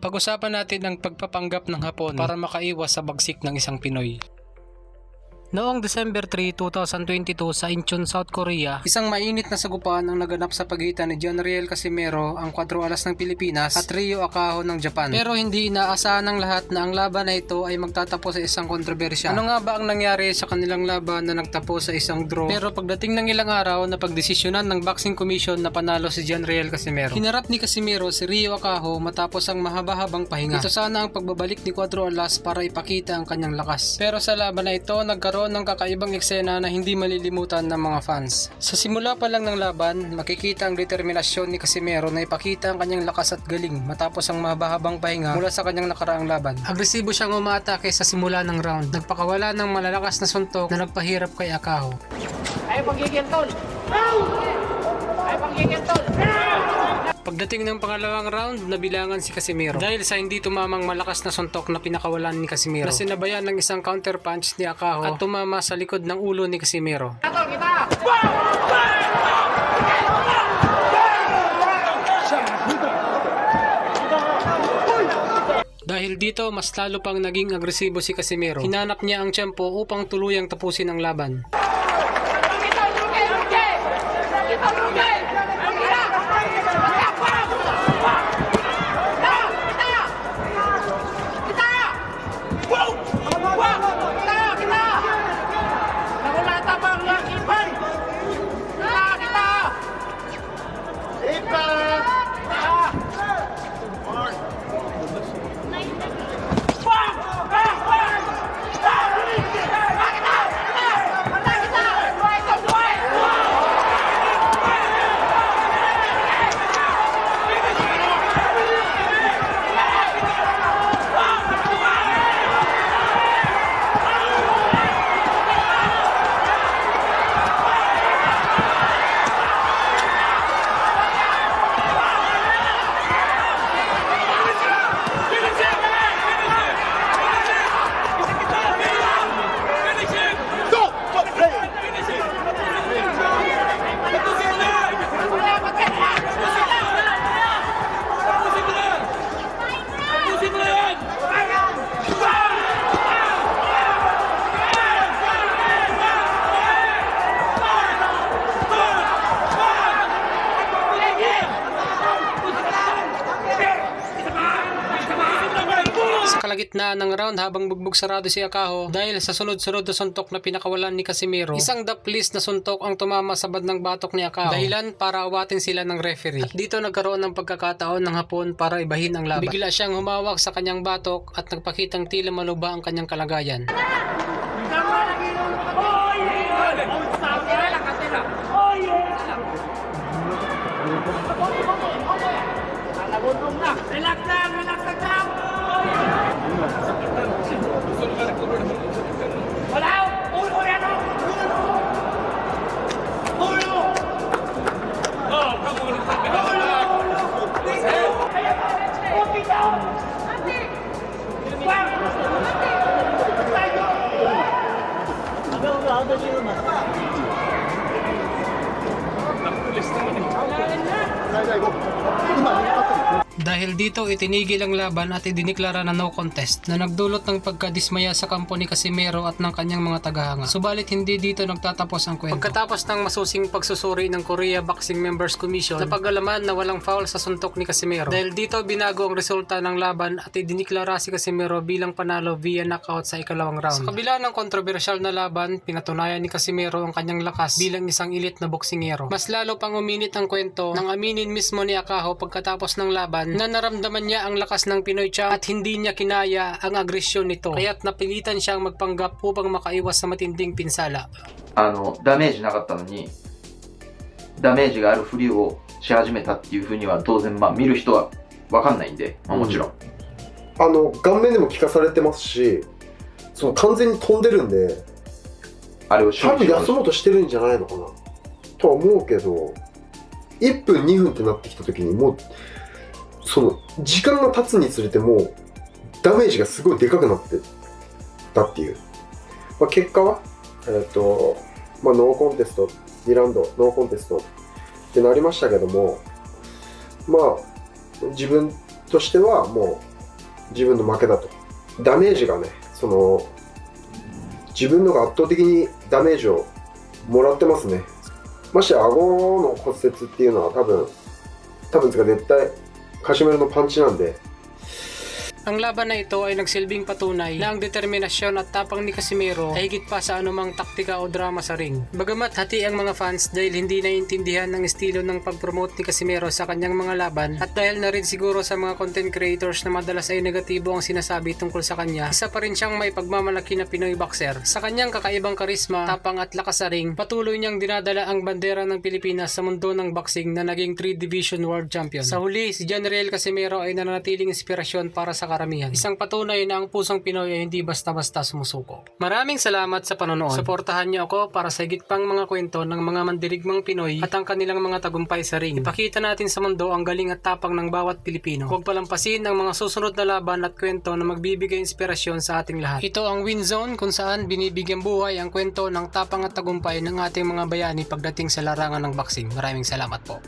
Pag-usapan natin ang pagpapanggap ng Hapon para makaiwas sa bagsik ng isang Pinoy. Noong December 3, 2022 sa Incheon, South Korea, isang mainit na sagupaan ang naganap sa pagitan ni John Riel Casimero, ang 4 alas ng Pilipinas, at Ryo Akaho ng Japan. Pero hindi inaasahan ng lahat na ang laban na ito ay magtatapos sa isang kontrobersya. Ano nga ba ang nangyari sa kanilang laban na nagtapos sa isang draw? Pero pagdating ng ilang araw na pagdesisyonan ng Boxing Commission na panalo si John Riel Casimero. Hinarap ni Casimero si Ryo Akaho matapos ang mahaba-habang pahinga. Ito sana ang pagbabalik ni Cuatro Alas para ipakita ang kanyang lakas. Pero sa laban na ito, nagkaroon ng kakaibang eksena na hindi malilimutan ng mga fans. Sa simula pa lang ng laban, makikita ang determinasyon ni Casimero na ipakita ang kanyang lakas at galing matapos ang mahaba-habang pahinga mula sa kanyang nakaraang laban. Agresibo siyang umaatake sa simula ng round, nagpakawala ng malalakas na suntok na nagpahirap kay Akaho. Ay, pagiging tol! Ay, pagiging tol! Pagdating ng pangalawang round, nabilangan si Casimiro. Dahil sa hindi tumamang malakas na suntok na pinakawalan ni Casimiro. Na sinabayan ng isang counter punch ni Akaho at tumama sa likod ng ulo ni Casimiro. Kita! Dahil dito, mas lalo pang naging agresibo si Casimiro. Hinanap niya ang tiyempo upang tuluyang tapusin ang laban. Kita, Ruge! Ruge! Kita, Ruge! Kalagitnaan ng round habang bugbog sarado si Akaho dahil sa sunod-sunod na suntok na pinakawalan ni Casimiro, isang daplis na suntok ang tumama sa bandang batok ni Akaho. Dahilan para awatin sila ng referee. At dito nagkaroon ng pagkakataon ng hapon para ibahin ang laban. Bigla siyang humawak sa kanyang batok at nagpakitang tila maluba ang kanyang kalagayan. Relax lang, relax lang. 代购 Dahil dito itinigil ang laban at idiniklara na no contest na nagdulot ng pagkadismaya sa kampo ni Casimero at ng kanyang mga tagahanga. Subalit hindi dito nagtatapos ang kwento. Pagkatapos ng masusing pagsusuri ng Korea Boxing Members Commission, napag-alaman na walang foul sa suntok ni Casimero. Dahil dito binago ang resulta ng laban at idiniklara si Casimero bilang panalo via knockout sa ikalawang round. Sa kabila ng kontrobersyal na laban, pinatunayan ni Casimero ang kanyang lakas bilang isang ilit na boksingero. Mas lalo pang uminit ang kwento nang aminin mismo ni Akaho pagkatapos ng laban na naramdaman niya ang lakas ng Pinoy Champ at hindi niya kinaya ang agresyon nito kaya't napilitan siyang magpanggap upang makaiwas sa matinding pinsala. あのダメージなかったのにダメージがあるふりをし始めたっていうふうには当然まあ見る人は分かんないんで、まあ、もちろん、あの顔面でも効かされてますしその完全に飛んでるんであれを多分休もうとしてるんじゃないのかなとは思うけど1分2分ってなってきた時にもうその時間が経つにつれてもダメージがすごいでかくなってたっていう、まあ、結果はえっ、と、まあ、ノーコンテスト、2ラウンド、ノーコンテストってなりましたけども、まあ、自分としてはもう自分の負けだと。ダメージがね、その、自分のが圧倒的にダメージをもらってますね。まして顎の骨折っていうのは多分、多分つか絶対カシメロのパンチなんで、Ang laban na ito ay nagsilbing patunay na ang determinasyon at tapang ni Casimiro ay higit pa sa anumang taktika o drama sa ring. Bagamat hati ang mga fans dahil hindi naiintindihan ng estilo ng pag-promote ni Casimiro sa kanyang mga laban at dahil na rin siguro sa mga content creators na madalas ay negatibo ang sinasabi tungkol sa kanya, isa pa rin siyang may pagmamalaki na Pinoy boxer. Sa kanyang kakaibang karisma, tapang at lakas sa ring, patuloy niyang dinadala ang bandera ng Pilipinas sa mundo ng boxing na naging 3 Division World Champion. Sa huli, si General Casimiro ay nananatiling inspirasyon para sa karamihan. Isang patunay na ang pusong Pinoy ay hindi basta-basta sumusuko. Maraming salamat sa panonood. Suportahan niyo ako para sa higit pang mga kwento ng mga mandirigmang Pinoy at ang kanilang mga tagumpay sa ring. Ipakita natin sa mundo ang galing at tapang ng bawat Pilipino. Huwag palampasin ang mga susunod na laban at kwento na magbibigay inspirasyon sa ating lahat. Ito ang Win Zone kung saan binibigyan buhay ang kwento ng tapang at tagumpay ng ating mga bayani pagdating sa larangan ng boxing. Maraming salamat po.